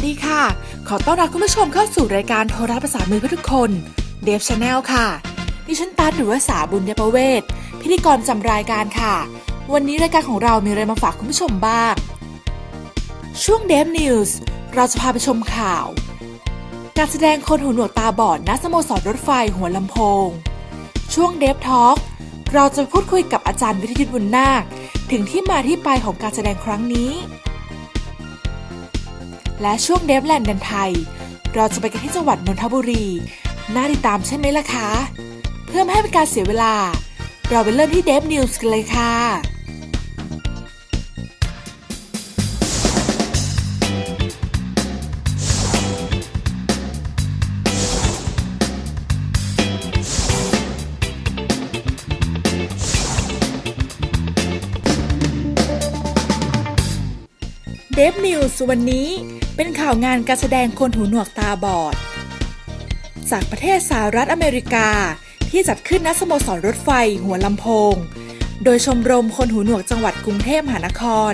สวัสดีค่ะ ขอต้อนรับคุณผู้ชมเข้าสู่รายการโทรทัศน์ภาษามือเพื่อทุกคน เดฟชาแนลค่ะ ดิฉันตัดหรือว่าสาบุญเดประเวศ พิธีกรจำรายการค่ะ วันนี้รายการของเรามีอะไรมาฝากคุณผู้ชมบ้าง ช่วงเดฟนิวส์เราจะพาไปชมข่าว การแสดงคนหูหนวกตาบอดณสโมสรรถไฟหัวลำโพง ช่วงเดฟทอล์กเราจะพูดคุยกับอาจารย์วิทยุทธบุญนาค ถึงที่มาที่ไปของการแสดงครั้งนี้ และช่วงเดฟแลนด์ดันไทย เราจะไปกันที่จังหวัดนนทบุรี น่าติดตามใช่ไหมล่ะคะ เพื่อไม่ให้เป็นการเสียเวลา เราไปเริ่มที่เดฟนิวส์กันเลยค่ะเดฟนิวส์วันนี้ เป็นข่าวงานการแสดงคนหูหนวกตาบอด จากประเทศสหรัฐอเมริกาที่จัดขึ้นณสโมสรรถไฟหัวลำโพง โดยชมรมคนหูหนวกจังหวัดกรุงเทพมหานคร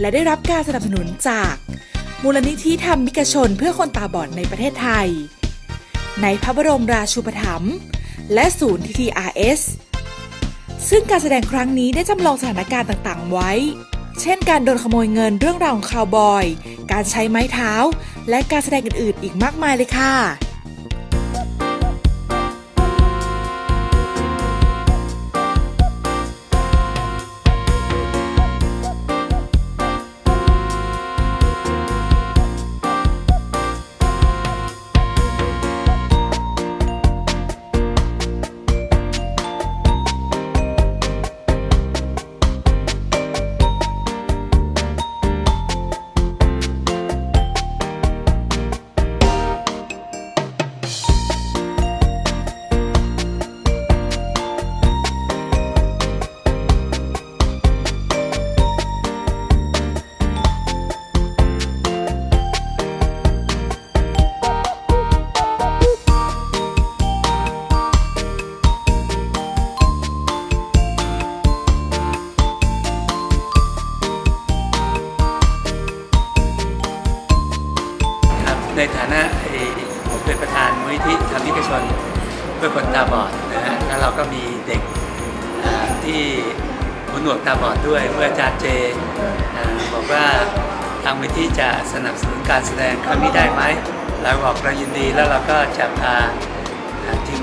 และได้รับการสนับสนุนจาก มูลนิธิธรรมิกชนเพื่อคนตาบอดในประเทศไทย ในพระบรมราชูปถัมภ์และศูนย์ TTRS ซึ่งการแสดงครั้งนี้ได้จำลองสถานการณ์ต่างๆไว้ เช่นการโดนขโมยเงินเรื่องราวของคาวบอย การใช้ไม้เท้า และการแสดงอื่นๆ อีกมากมายเลยค่ะ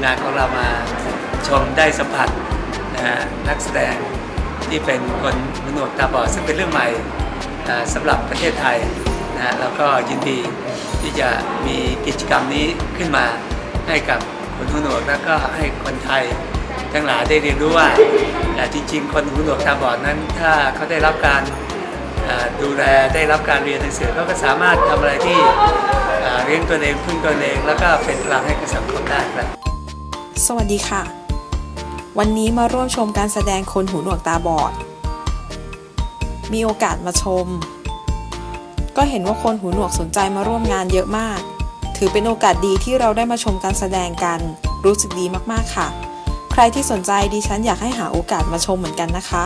งานของเรามาชมได้สัมผัสนะฮะนักแสดงที่เป็นคนหูหนวกตาบอดซึ่งเป็นเรื่องใหม่สำหรับประเทศไทยนะฮะแล้วก็ยินดีที่จะมีกิจกรรมนี้ขึ้นมาให้กับคนหูหนวกแล้วก็ให้คนไทยทั้งหลายได้เรียนรู้ว่าอ่จริง ๆ คนหูหนวกตาบอดนั้น ถ้าเขาได้รับการดูแลได้รับการเรียนหนังสือเขาก็สามารถทำอะไรที่เลี้ยงตัวเองพึ่งตัวเอง แล้วก็เป็นพลังให้กับสังคมได้ครับ สวัสดีค่ะ วันนี้มาร่วมชมการแสดงคนหูหนวกตาบอด มีโอกาสมาชม ก็เห็นว่าคนหูหนวกสนใจมาร่วมงานเยอะมาก ถือเป็นโอกาสดีที่เราได้มาชมการแสดงกัน รู้สึกดีมากๆค่ะ ใครที่สนใจดิฉันอยากให้หาโอกาสมาชมเหมือนกันนะคะ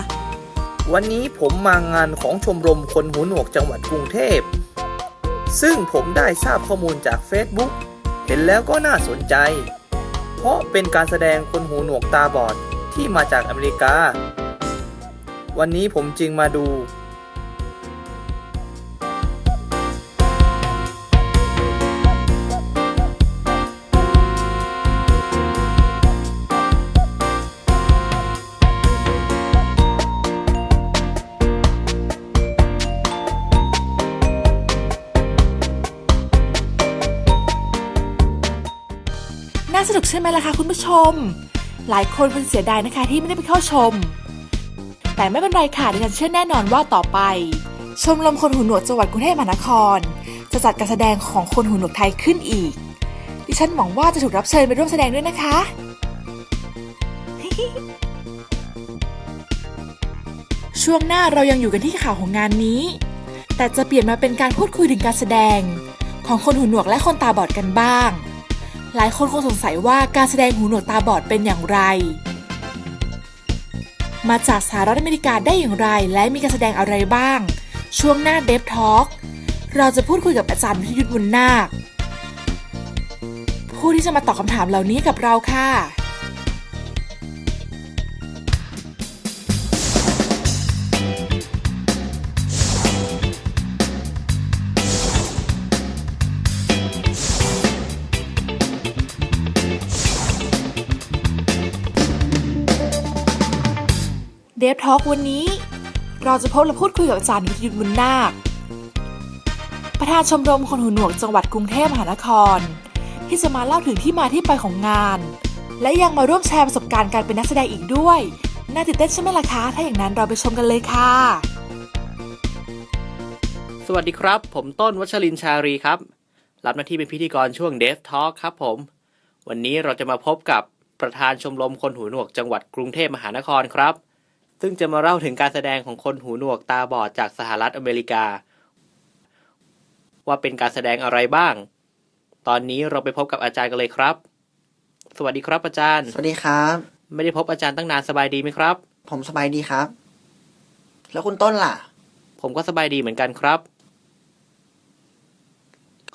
วันนี้ผมมางานของชมรมคนหูหนวกจังหวัดกรุงเทพ ซึ่งผมได้ทราบข้อมูลจาก Facebook เห็นแล้วก็น่าสนใจ ราะเป็นการแสดงคนหูหนวกตาบอดที่มาจากอเมริกา วันนี้ผมจึงมาดู ช่ไหมล่ะคะคุณผู้ชม หลายคนคงเสียดายนะคะที่ไม่ได้ไปเข้าชม แต่ไม่เป็นไรค่ะดิฉันเชื่อแน่นอนว่าต่อไป ชมรมคนหูหนวกจังหวัดกรุงเทพมหานคร จะจัดการแสดงของคนหูหนวกไทยขึ้นอีก ดิฉันหวังว่าจะถูกรับเชิญไปร่วมแสดงด้วยนะคะช่วงหน้าเรายังอยู่กันที่ข่าวของงานนี้ แต่จะเปลี่ยนมาเป็นการพูดคุยถึงการแสดง ของคนหูหนวกและคนตาบอดกันบ้าง หลายคนคงสงสัยว่าการแสดงหูหนวกตาบอดเป็นอย่างไร มาจากสหรัฐอเมริกาได้อย่างไร และมีการแสดงอะไรบ้าง ช่วงหน้าเดฟทอล์กเราจะพูดคุยกับอาจารย์วิทยุทธบุญนาค ผู้ที่จะมาตอบคำถามเหล่านี้กับเราค่ะ เดฟทอล์กวันนี้ เราจะพบและพูดคุยกับอาจารย์วิทยุทธบุญนาค ประธานชมรมคนหูหนวกจังหวัดกรุงเทพมหานคร ที่จะมาเล่าถึงที่มาที่ไปของงาน และยังมาร่วมแชร์ประสบการณ์การเป็นนักแสดงอีกด้วย น่าตื่นเต้นใช่ไหมล่ะคะ ถ้าอย่างนั้นเราไปชมกันเลยค่ะ สวัสดีครับ ผมต้นวัชรินชารีครับ รับหน้าที่เป็นพิธีกรช่วง d e v Talk ครับผม วันนี้เราจะมาพบกับประธานชมรมคนหูหนวกจังหวัดกรุงเทพมหานครครับ ซึ่งจะมาเล่าถึงการแสดงของคนหูหนวกตาบอดจากสหรัฐอเมริกา ว่าเป็นการแสดงอะไรบ้าง ตอนนี้เราไปพบกับอาจารย์กันเลยครับ สวัสดีครับอาจารย์ สวัสดีครับ ไม่ได้พบอาจารย์ตั้งนานสบายดีไหมครับ ผมสบายดีครับ แล้วคุณต้นล่ะ ผมก็สบายดีเหมือนกันครับ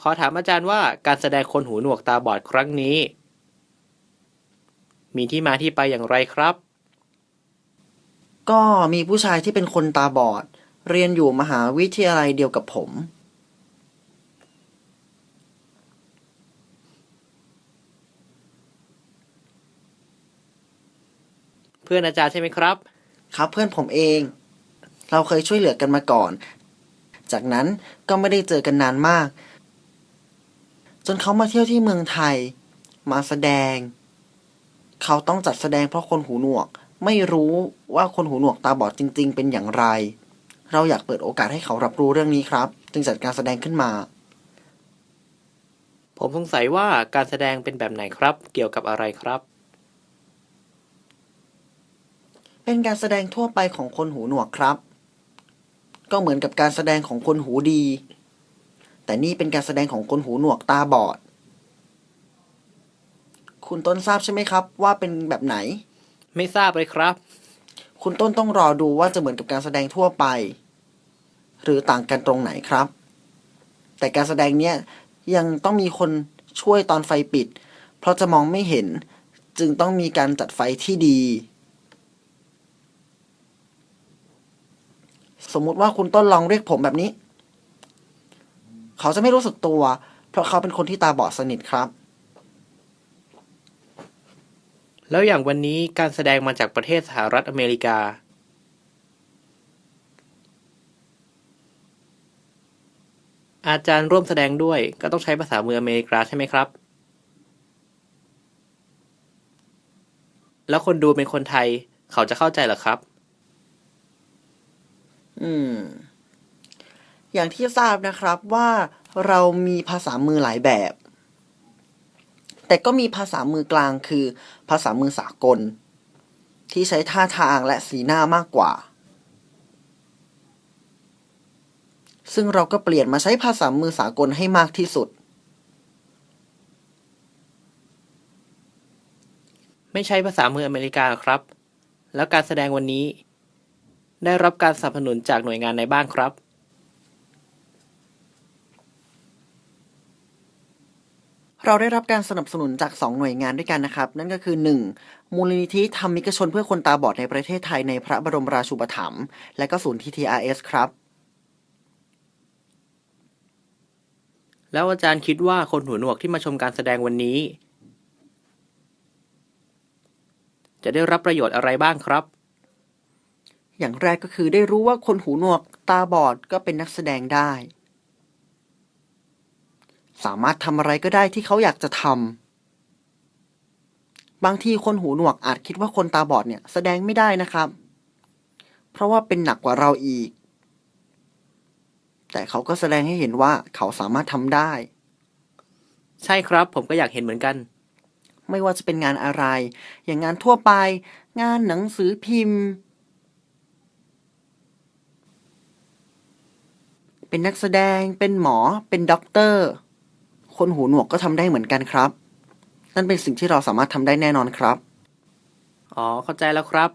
ขอถามอาจารย์ว่าการแสดงคนหูหนวกตาบอดครั้งนี้ มีที่มาที่ไปอย่างไรครับ ก็มีผู้ชายที่เป็นคนตาบอด เรียนอยู่มหาวิทยาลัยเดียวกับผม เพื่อนอาจารย์ใช่ไหมครับ ครับเพื่อนผมเอง เราเคยช่วยเหลือกันมาก่อน จากนั้นก็ไม่ได้เจอกันนานมาก จนเขามาเที่ยวที่เมืองไทย มาแสดง เขาต้องจัดแสดงเพราะคนหูหนวก ไม่รู้ว่าคนหูหนวกตาบอดจริง ๆ เป็นอย่างไร เราอยากเปิดโอกาสให้เขารับรู้เรื่องนี้ครับ จึงจัดการแสดงขึ้นมา ผมสงสัยว่าการแสดงเป็นแบบไหนครับ เกี่ยวกับอะไรครับ เป็นการแสดงทั่วไปของคนหูหนวกครับ ก็เหมือนกับการแสดงของคนหูดี แต่นี่เป็นการแสดงของคนหูหนวกตาบอด คุณต้นทราบใช่ไหมครับ ว่าเป็นแบบไหน ไม่ทราบเลยครับ คุณต้นต้องรอดูว่าจะเหมือนกับการแสดงทั่วไป หรือต่างกันตรงไหนครับ แต่การแสดงเนี้ยยังต้องมีคนช่วยตอนไฟปิด เพราะจะมองไม่เห็นจึงต้องมีการจัดไฟที่ดี สมมุติว่าคุณต้นลองเรียกผมแบบนี้ เขาจะไม่รู้สึกตัว เพราะเขาเป็นคนที่ตาบอดสนิทครับ แล้วอย่างวันนี้การแสดงมาจากประเทศสหรัฐอเมริกาอาจารย์ร่วมแสดงด้วยก็ต้องใช้ภาษามืออเมริกาใช่ไหมครับ แล้วคนดูเป็นคนไทย เขาจะเข้าใจหรอครับ อืม อย่างที่ทราบนะครับว่าเรามีภาษามือหลายแบบ แต่ก็มีภาษามือกลางคือ ภาษามือสากล ที่ใช้ท่าทางและสีหน้ามากกว่า ซึ่งเราก็เปลี่ยนมาใช้ภาษามือสากลให้มากที่สุด ไม่ใช่ภาษามืออเมริกาครับ แล้วการแสดงวันนี้ ได้รับการสนับสนุนจากหน่วยงานไหนบ้างครับ เราได้รับการสนับสนุนจาก 2 หน่วยงานด้วยกันนะครับ นั่นก็คือ 1. มูลนิธิธรรมิกชนเพื่อคนตาบอดในประเทศไทยในพระบรมราชูปถัมภ์และก็ศูนย์ TTRS ครับ แล้วอาจารย์คิดว่าคนหูหนวกที่มาชมการแสดงวันนี้ จะได้รับประโยชน์อะไรบ้างครับ อย่างแรกก็คือได้รู้ว่าคนหูหนวกตาบอดก็เป็นนักแสดงได้ สามารถทำอะไรก็ได้ที่เขาอยากจะทำบางทีคนหูหนวกอาจคิดว่าคนตาบอดเนี่ยแสดงไม่ได้นะครับ เพราะว่าเป็นหนักกว่าเราอีก แต่เขาก็แสดงให้เห็นว่าเขาสามารถทำได้ ใช่ครับ ผมก็อยากเห็นเหมือนกัน ไม่ว่าจะเป็นงานอะไร อย่างงานทั่วไป งานหนังสือพิมพ์ เป็นนักแสดงเป็นหมอเป็นด็อกเตอร์ คนหูหนวกก็ทำได้เหมือนกันครับ นั่นเป็นสิ่งที่เราสามารถทำได้แน่นอนครับ อ๋อ เข้าใจแล้วครับ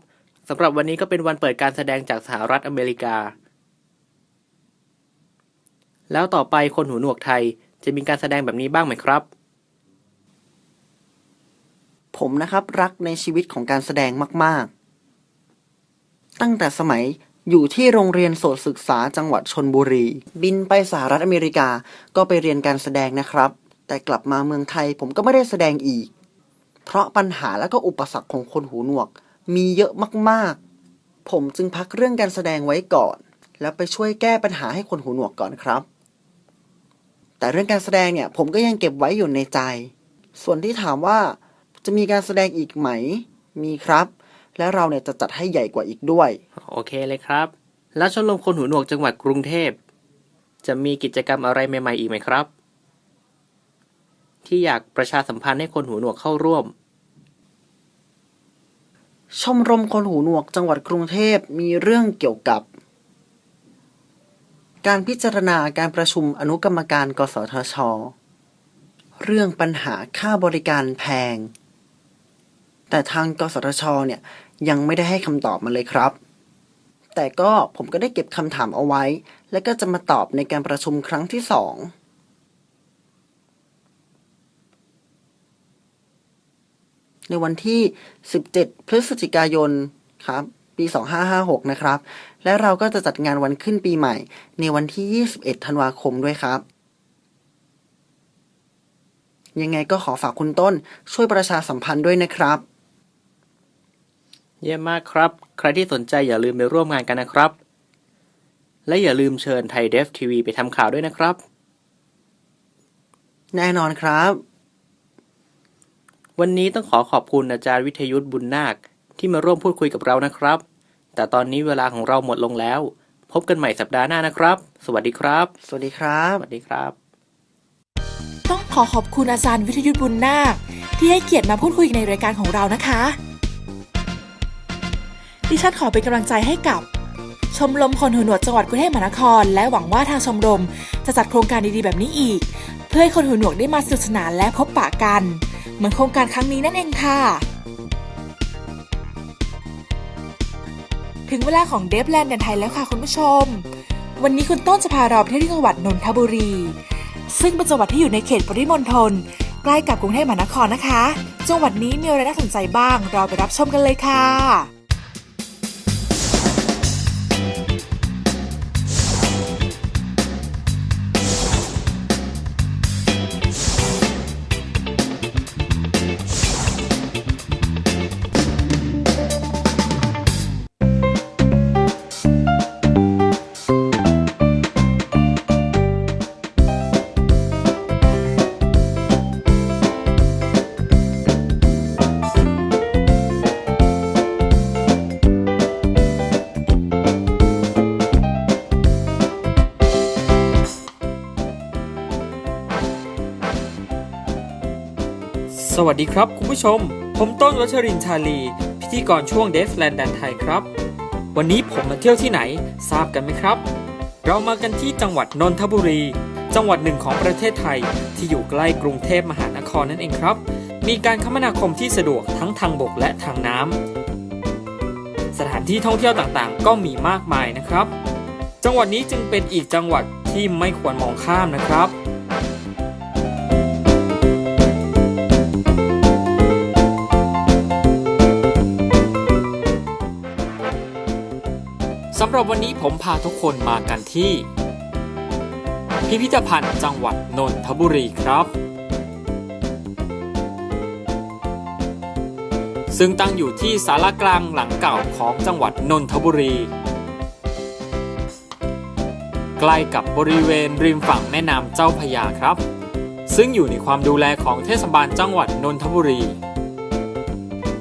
สำหรับวันนี้ก็เป็นวันเปิดการแสดงจากสหรัฐอเมริกา แล้วต่อไปคนหูหนวกไทยจะมีการแสดงแบบนี้บ้างไหมครับ ผมนะครับรักในชีวิตของการแสดงมาก ๆ ตั้งแต่สมัย อยู่ที่โรงเรียนโสตศึกษาจังหวัดชนบุรี บินไปสหรัฐอเมริกาก็ไปเรียนการแสดงนะครับ แต่กลับมาเมืองไทยผมก็ไม่ได้แสดงอีก เพราะปัญหาและก็อุปสรรคของคนหูหนวก มีเยอะมากๆ ผมจึงพักเรื่องการแสดงไว้ก่อน แล้วไปช่วยแก้ปัญหาให้คนหูหนวกก่อนครับ แต่เรื่องการแสดงเนี่ยผมก็ยังเก็บไว้อยู่ในใจ ส่วนที่ถามว่าจะมีการแสดงอีกไหม มีครับ และเราเนี่ยจะจัดให้ใหญ่กว่าอีกด้วย โอเคเลยครับ แล้วชมรมคนหูหนวกจังหวัดกรุงเทพ จะมีกิจกรรมอะไรใหม่ ๆ อีกไหมครับ ที่อยากประชาสัมพันธ์ให้คนหูหนวกเข้าร่วม ชมรมคนหูหนวกจังหวัดกรุงเทพมีเรื่องเกี่ยวกับ การพิจารณาการประชุมอนุกรรมการ กสทช เรื่องปัญหาค่าบริการแพงแต่ทางกสทชเนี่ย ยังไม่ได้ให้คำตอบมาเลยครับ แต่ก็ผมก็ได้เก็บคำถามเอาไว้ และก็จะมาตอบในการประชุมครั้งที่สองในวันที่ 17 พฤศจิกายนครับ ปี 2556 นะครับ และเราก็จะจัดงานวันขึ้นปีใหม่ ในวันที่ 21 ธันวาคมด้วยครับ ยังไงก็ขอฝากคุณต้นช่วยประชาสัมพันธ์ด้วยนะครับ เยี่ยมมากครับ ใครที่สนใจอย่าลืมไปร่วมงานกันนะครับ และอย่าลืมเชิญไทยเดฟทีวีไปทำข่าวด้วยนะครับ แน่นอนครับ วันนี้ต้องขอขอบคุณอาจารย์วิทยุทธ์บุญนาค ที่มาร่วมพูดคุยกับเรานะครับ แต่ตอนนี้เวลาของเราหมดลงแล้ว พบกันใหม่สัปดาห์หน้านะครับ สวัสดีครับ สวัสดีครับ สวัสดีครับ ต้องขอขอบคุณอาจารย์วิทยุทธ์บุญนาค ที่ให้เกียรติมาพูดคุยในรายการของเรานะคะ ดิฉันขอเป็นกำลังใจให้กับ ชมรมคนหูหนวกจังหวัดกรุงเทพมหานคร และหวังว่าทางชมรมจะจัดโครงการดีๆแบบนี้อีก เพื่อให้คนหูหนวกได้มาสนุกสนานและพบปะกัน เหมือนโครงการครั้งนี้นั่นเองค่ะ ถึงเวลาของเดฟแลนด์แดนไทยแล้วค่ะคุณผู้ชม วันนี้คุณต้นจะพาเราไปที่ยวที่จังหวัดนนทบุรี ซึ่งเป็นจังหวัดที่อยู่ในเขตปริมณฑลใกล้กับกรุงเทพมหานครนะคะ จังหวัดนี้มีอะไรน่าสนใจบ้าง เราไปรับชมกันเลยค่ะ วัสดีครับ คุณผู้ชม ผมต้นวัชรินชาลี พิธีกรช่วงเดฟแลนด์แดนไทยครับ วันนี้ผมมาเที่ยวที่ไหนทราบกันไหมครับ เรามากันที่จังหวัดนนทบุรี จังหวัดหนึ่งของประเทศไทย ที่อยู่ใกล้กรุงเทพมหานครนั่นเองครับ มีการคมนาคมที่สะดวกทั้งทางบกและทางน้ำสถานที่ท่องเที่ยวต่างๆ ก็มีมากมายนะครับ จังหวัดนี้จึงเป็นอีกจังหวัดที่ไม่ควรมองข้ามนะครับ หรับวันนี้ผมพาทุกคนมากันที่ พิพิธภัณฑ์จังหวัดนนทบุรีครับ ซึ่งตั้งอยู่ที่สารกลางหลังเก่าของจังหวัดนนทบุรี ใกล้กับบริเวณริมฝั่งแม่น้ำเจ้าพยาครับ ซึ่งอยู่ในความดูแลของเทศบาลจังหวัดนนทบุรี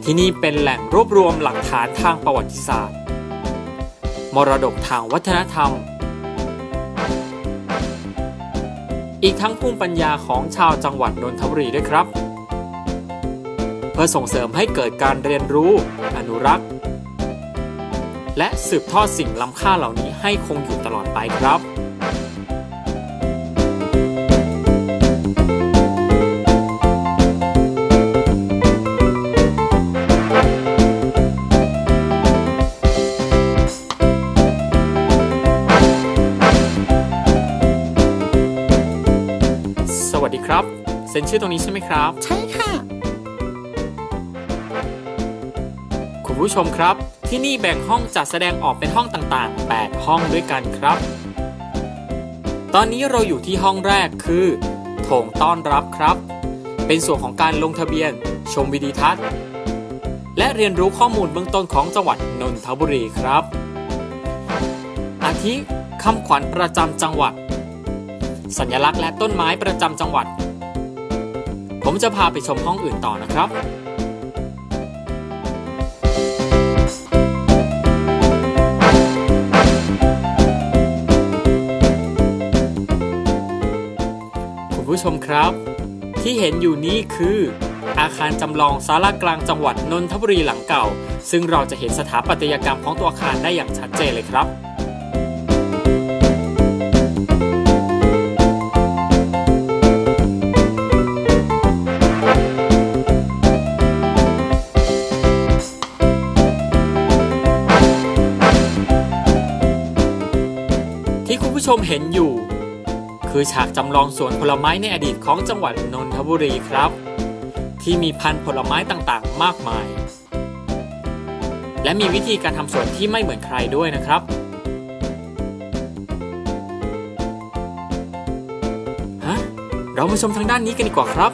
ที่นี่เป็นแหล่งรวบรวมหลักฐานทางประวัติศาสตร์ มรดกทางวัฒนธรรม อีกทั้งภูมิปัญญาของชาวจังหวัดนนทบุรีด้วยครับ เพื่อส่งเสริมให้เกิดการเรียนรู้ อนุรักษ์ และสืบทอดสิ่งล้ำค่าเหล่านี้ให้คงอยู่ตลอดไปครับ ซ็นชื่อตรงนี้ใช่ไหมครับ ใช่ค่ะ คุณผู้ชมครับ ที่นี่แบ่งห้องจัดแสดงออกเป็นห้องต่างๆ 8 ห้องด้วยกันครับ ตอนนี้เราอยู่ที่ห้องแรกคือโถงต้อนรับครับ เป็นส่วนของการลงทะเบียน ชมวิดีทัศน์ และเรียนรู้ข้อมูลเบื้องต้นของจังหวัดนนทบุรีครับ อาทิคำขวัญประจำจังหวัด สัญลักษณ์และต้นไม้ประจำจังหวัด ผมจะพาไปชมห้องอื่นต่อนะครับคุณผู้ชมครับ ที่เห็นอยู่นี้คือ อาคารจำลองศาลากลางจังหวัดนนทบุรีหลังเก่า ซึ่งเราจะเห็นสถาปัตยกรรมของตัวอาคารได้อย่างชัดเจนเลยครับ ที่คุณผู้ชมเห็นอยู่ คือฉากจำลองสวนผลไม้ในอดีตของจังหวัดนนทบุรีครับ ที่มีพันธุ์ผลไม้ต่างๆ มากมาย และมีวิธีการทำสวนที่ไม่เหมือนใครด้วยนะครับ ฮะ เรามาชมทางด้านนี้กันดีกว่าครับ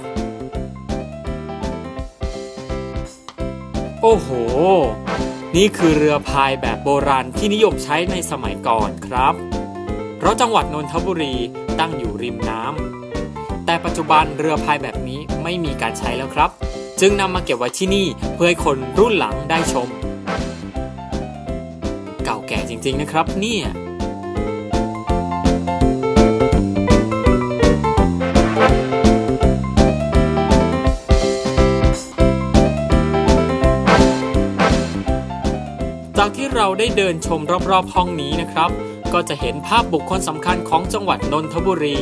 โอ้โหนี่คือเรือพายแบบโบราณที่นิยมใช้ในสมัยก่อนครับ เพราะจังหวัดนนทบุรีตั้งอยู่ริมน้ำแต่ปัจจุบันเรือพายแบบนี้ไม่มีการใช้แล้วครับ จึงนำมาเก็บไว้ที่นี่เพื่อให้คนรุ่นหลังได้ชม เก่าแก่จริงๆนะครับ เนี่ยจากที่เราได้เดินชมรอบๆห้องนี้นะครับ ก็จะเห็นภาพบุคคลสำคัญของจังหวัดนนทบุรี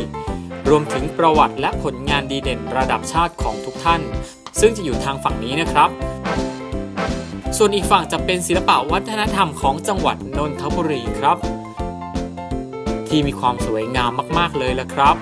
รวมถึงประวัติและผลงานดีเด่นระดับชาติของทุกท่าน ซึ่งจะอยู่ทางฝั่งนี้นะครับ ส่วนอีกฝั่งจะเป็นศิลปะวัฒนธรรมของจังหวัดนนทบุรีครับ ที่มีความสวยงามมาก ๆ เลยละครับ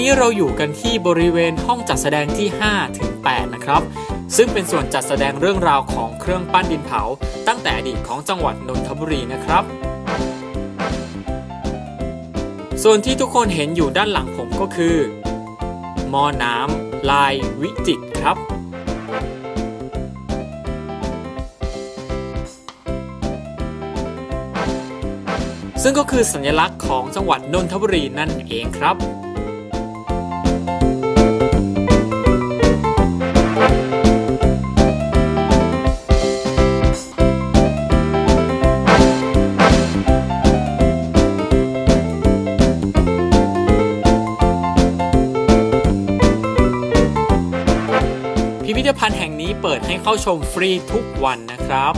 นี้เราอยู่กันที่บริเวณห้องจัดแสดงที่ 5 ถึง 8 นะครับ ซึ่งเป็นส่วนจัดแสดงเรื่องราวของเครื่องปั้นดินเผา ตั้งแต่อดีตของจังหวัดนนทบุรีนะครับ ส่วนที่ทุกคนเห็นอยู่ด้านหลังผมก็คือหม้อน้ำลายวิจิตรครับซึ่งก็คือสัญลักษณ์ของจังหวัดนนทบุรีนั่นเองครับ พิพิธภัณฑ์แห่งนี้เปิดให้เข้าชมฟรีทุกวันนะครับ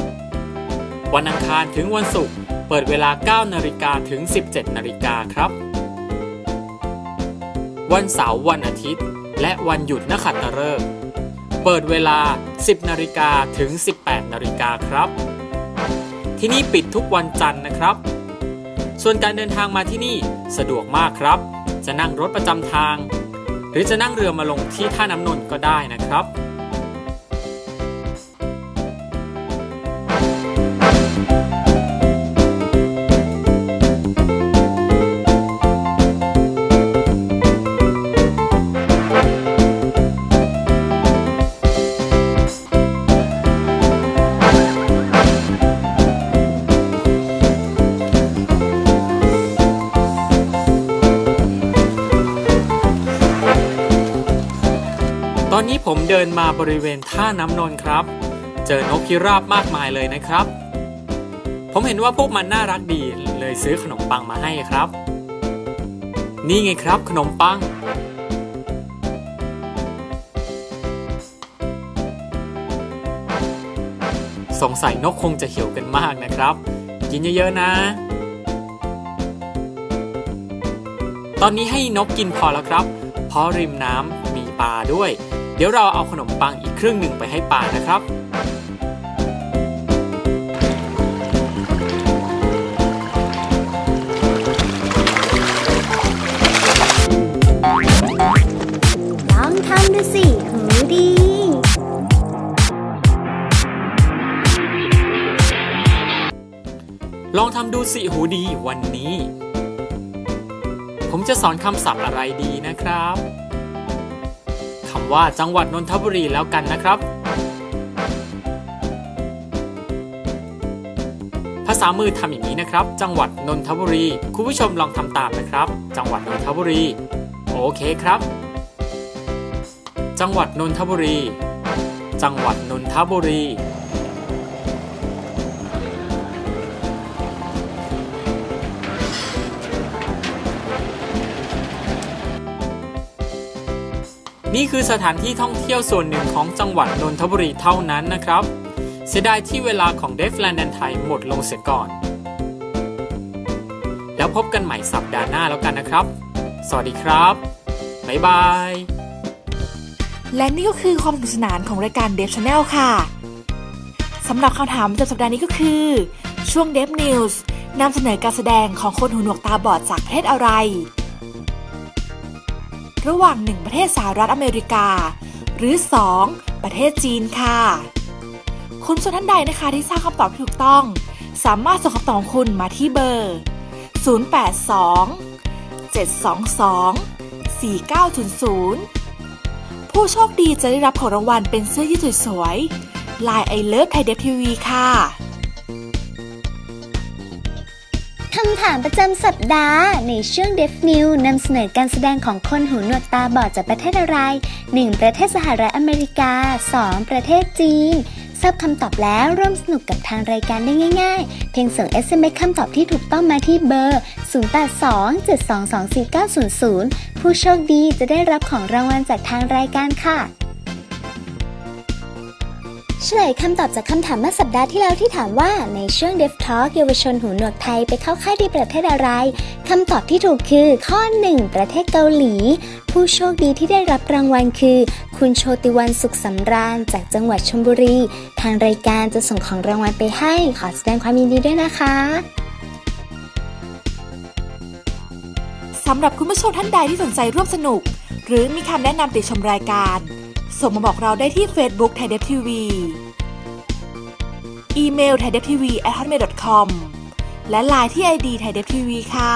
วันอังคารถึงวันศุกร์เปิดเวลา 9 นาฬิกาถึง 17 นาฬิกาครับ วันเสาร์วันอาทิตย์ และวันหยุดนักขัตฤกษ์เปิดเวลา 10 นาฬิกาถึง 18 นาฬิกาครับ ที่นี่ปิดทุกวันจันทร์นะครับ ส่วนการเดินทางมาที่นี่สะดวกมากครับ จะนั่งรถประจำทาง หรือจะนั่งเรือมาลงที่ท่าน้ำนนท์ก็ได้นะครับ บริเวณท่าน้ำนนครับ เจอนกพิราบมากมายเลยนะครับ ผมเห็นว่าพวกมันน่ารักดีเลยซื้อขนมปังมาให้ครับ นี่ไงครับขนมปัง สงสัยนกคงจะหิวกันมากนะครับ กินเยอะๆนะ ตอนนี้ให้นกกินพอแล้วครับ เพราะริมน้ำมีปลาด้วย เดี๋ยวเราเอาขนมปังอีกครึ่งหนึ่งไปให้ปลานะครับ ลองทำดูสิหูดี ลองทำดูสิหูดีวันนี้ ผมจะสอนคำศัพท์อะไรดีนะครับคำว่าจังหวัดนนทบุรีแล้วกันนะครับ ภาษามือทำอย่างนี้นะครับ จังหวัดนนทบุรี คุณผู้ชมลองทำตามนะครับ จังหวัดนนทบุรี โอเคครับ จังหวัดนนทบุรี จังหวัดนนทบุรี นี่คือสถานที่ท่องเที่ยวส่วนหนึ่งของจังหวัดนนทบุรีเท่านั้นนะครับ เสียดายที่เวลาของ d e f l a n d แดนไทยหมดลงเสียก่อน แล้วพบกันใหม่สัปดาห์หน้าแล้วกันนะครับ สวัสดีครับ บ๊ายบาย และนี่ก็คือความสนุกสนานของรายการเดฟชาแนลค่ะสำหรับคำถามประจำสัปดาห์นี้ก็คือ ช่วงเดฟนิวส์นำเสนอการแสดงของคนหูหนวกตาบอดจากประเทศอะไร ระหว่าง 1 ประเทศสหรัฐอเมริกา หรือ 2 ประเทศจีนค่ะ คุณผู้ชมท่านใดนะคะที่ทราบคำตอบที่ถูกต้อง สามารถส่งคำตอบของคุณมาที่เบอร์ 082 722 4900ผู้โชคดีจะได้รับของรางวัลเป็นเสื้อยืดสวยๆลายไอเลิฟไทยเดฟทีวีค่ะ คำถามประจำสัปดาห์ ในช่วง Def New นำเสนอการแสดงของคนหูหนวกตาบอดจากประเทศอะไร 1. ประเทศสหรัฐอเมริกา 2. ประเทศจีนทราบคำตอบแล้วร่วมสนุกกับทางรายการได้ง่าย ๆ เพียงส่ง SMS คำตอบที่ถูกต้องมาที่เบอร์ 0827224900 ผู้โชคดีจะได้รับของรางวัลจากทางรายการค่ะ เฉลยคำตอบจากคำถามเมื่อสัปดาห์ที่แล้วที่ถามว่าในช่วง Deaf Talk เยาวชนหูหนวกไทยไปเข้าค่ายที่ประเทศอะไรคำตอบที่ถูกคือข้อ 1 ประเทศเกาหลี ผู้โชคดีที่ได้รับรางวัลคือ คุณโชติวันสุขสำราญ จากจังหวัดชลบุรี ทางรายการจะส่งของรางวัลไปให้ ขอแสดงความยินดีด้วยนะคะสำหรับคุณผู้ชมท่านใดที่สนใจร่วมสนุก หรือมีคำแนะนำติดชมรายการ ส่งมาบอกเราได้ที่ Facebook ไทยเดฟทีวีอีเมล t h a i d e f t v hotmail com และ Line ที่ ID ไทยเดฟทีวีค่ะ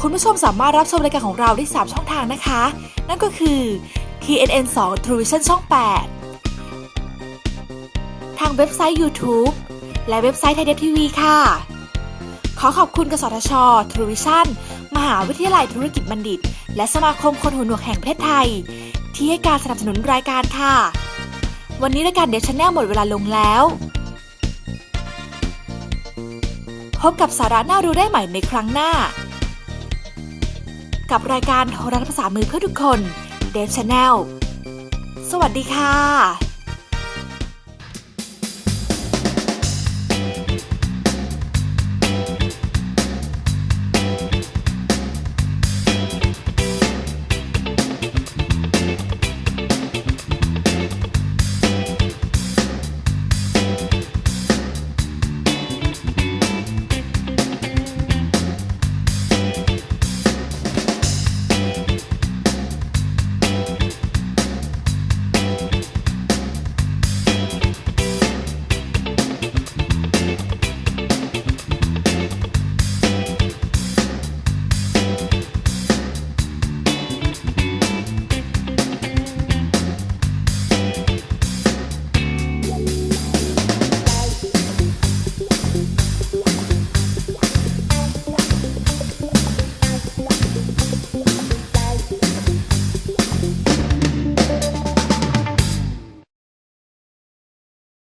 คุณผู้ชมสามารถรับชมรายการของเราได้ 3 ช่องทางนะคะ นั่นก็คือ TNN 2 True Vision ช่อง 8 ทางเว็บไซต์ YouTube และเว็บไซต์ไทยเดฟทีวีค่ะ ขอขอบคุณกสทชทรูวิชั่นมหาวิทยาลัยธุรกิจบัณฑิต และสมาคมคนหูหนวกแห่งประเทศไทย ที่ให้การสนับสนุนรายการค่ะ วันนี้รายการเดชแนลหมดเวลาลงแล้ว พบกับสาระน่ารู้ได้ใหม่ในครั้งหน้า กับรายการโทรทัศน์ภาษามือเพื่อทุกคนเดชแนลสวัสดีค่ะ